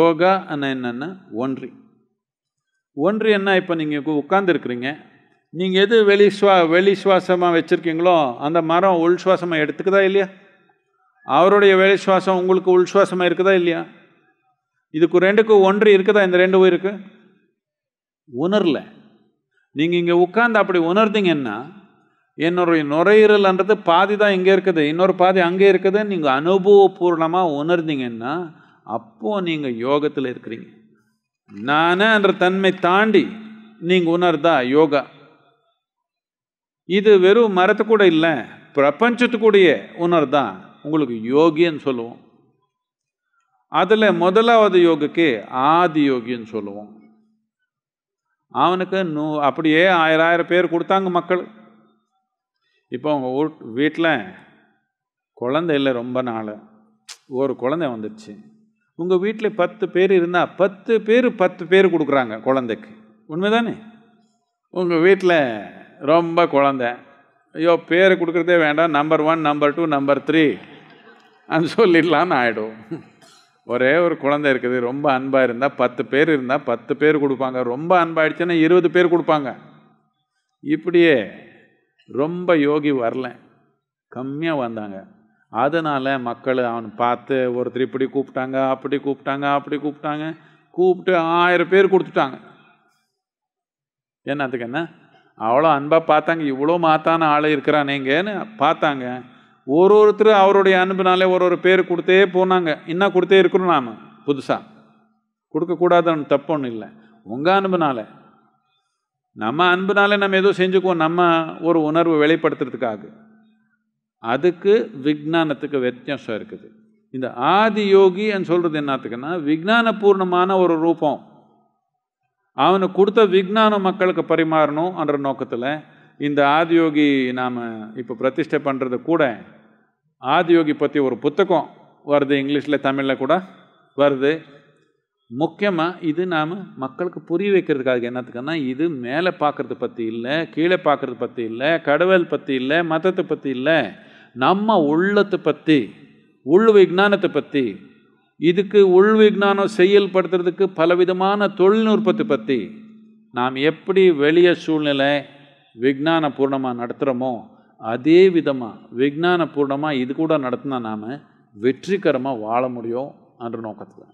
யோகா என்னென்னா ஒன்றி. ஒன்றி என்ன இப்போ நீங்கள் உட்காந்துருக்குறீங்க நீங்கள் எது வெளி சுவா வெளி சுவாசமாக வச்சுருக்கீங்களோ அந்த மரம் உள் சுவாசமாக எடுத்துக்குதா இல்லையா? அவருடைய வெளி சுவாசம் உங்களுக்கு உள் சுவாசமாக இருக்குதா இல்லையா? இதுக்கு ரெண்டுக்கும் ஒன்று இருக்குதா? இந்த ரெண்டு உயிருக்கு? உணரல. நீங்கள் இங்கே உட்காந்து அப்படி உணர்ந்தீங்கன்னா என்னுடைய நுரையீரல்ன்றது பாதி தான் இங்கே இருக்குது. இன்னொரு பாதி அங்கே இருக்குது நீங்கள் அனுபவபூர்ணமாக உணர்ந்தீங்கன்னா அப்போது நீங்கள் யோகத்தில் இருக்கிறீங்க. நானன்ற தன்மை தாண்டி நீங்கள் உணர்தா யோகா. இது வெறும் மரத்து கூட இல்லை பிரபஞ்சத்துக்குடைய உணர்தா உங்களுக்கு யோகின்னு சொல்லுவோம். அதில் முதலாவது யோகுக்கு ஆதி யோகின்னு சொல்லுவோம். அவனுக்கு நூ அப்படியே ஆயிரம் ஆயிரம் பேர் கொடுத்தாங்க மக்கள். இப்போ அவங்க வீட் வீட்டில் குழந்தை இல்லை ரொம்ப நாள். ஒரு குழந்தை வந்துடுச்சு உங்கள் வீட்டில் பத்து பேர் இருந்தால் பத்து பேர் பத்து பேர் கொடுக்குறாங்க குழந்தைக்கு. உண்மைதானே? உங்கள் வீட்டில் ரொம்ப குழந்த. ஐயோ பேர் கொடுக்குறதே வேண்டாம். Number one number two number three அது சொல்லிடலான்னு ஆகிடும் ஒரே ஒரு குழந்தை இருக்குது. ரொம்ப அன்பாக இருந்தால் பத்து பேர் இருந்தால் பத்து பேர் கொடுப்பாங்க. ரொம்ப அன்பாயிடுச்சுன்னா இருபது பேர் கொடுப்பாங்க. இப்படியே ரொம்ப யோகி வரல. கம்மியாக வந்தாங்க. அதனால் மக்கள் அவனை பார்த்து ஒருத்தர் இப்படி கூப்பிட்டாங்க அப்படி கூப்பிட்டாங்க அப்படி கூப்பிட்டாங்க. கூப்பிட்டு ஆயிரம் பேர் கொடுத்துட்டாங்க. என்னத்துக்கு என்ன? அவ்வளோ அன்பாக பார்த்தாங்க இவ்வளோ மாத்தான ஆள் இருக்கிறானேங்கன்னு பார்த்தாங்க. ஒரு ஒருத்தர் அவருடைய அன்புனாலே ஒரு ஒரு பேர் கொடுத்தே போனாங்க. இன்னும் கொடுத்தே இருக்கிறோம் நாம் புதுசாக கொடுக்கக்கூடாதுன்னு தப்பு ஒன்றும் இல்லை. உங்கள் அன்புனால. நம்ம அன்புனாலே நம்ம ஏதோ செஞ்சுக்குவோம். நம்ம ஒரு உணர்வு வெளிப்படுத்துறதுக்காக. அதுக்கு விஜானத்துக்கு வித்தியாசம் இருக்குது. இந்த ஆதி யோகின்னு சொல்கிறது என்னத்துக்குன்னா விஜானபூர்ணமான ஒரு ரூபம். அவனுக்கு கொடுத்த விஜானம் மக்களுக்கு பரிமாறணும்ன்ற நோக்கத்தில் இந்த ஆதியோகி நாம் இப்போ பிரதிஷ்டை பண்ணுறது கூட ஆதியோகி பற்றி ஒரு புத்தகம் வருது இங்கிலீஷில் தமிழில் கூட வருது. முக்கியமாக இது நாம் மக்களுக்கு புரிய வைக்கிறதுக்காக என்னத்துக்குன்னா இது மேலே பார்க்குறது பற்றி இல்லை கீழே பார்க்குறது பற்றி இல்லை கடவுள் பற்றி இல்லை மதத்தை பற்றி இல்லை நம்ம உள்ளத்தை பற்றி உள் விஜானத்தை பற்றி இதுக்கு உள் விஜானம் செயல்படுத்துறதுக்கு பலவிதமான தொழில்நுட்பத்தை பற்றி நாம் எப்படி வெளிய சூழ்நிலை விஜானபூர்ணமாக நடத்துகிறோமோ அதே விதமாக விஜானபூர்ணமாக இது கூட நடத்தினா நாம் வெற்றிகரமாக வாழ முடியும் என்ற நோக்கத்தில்.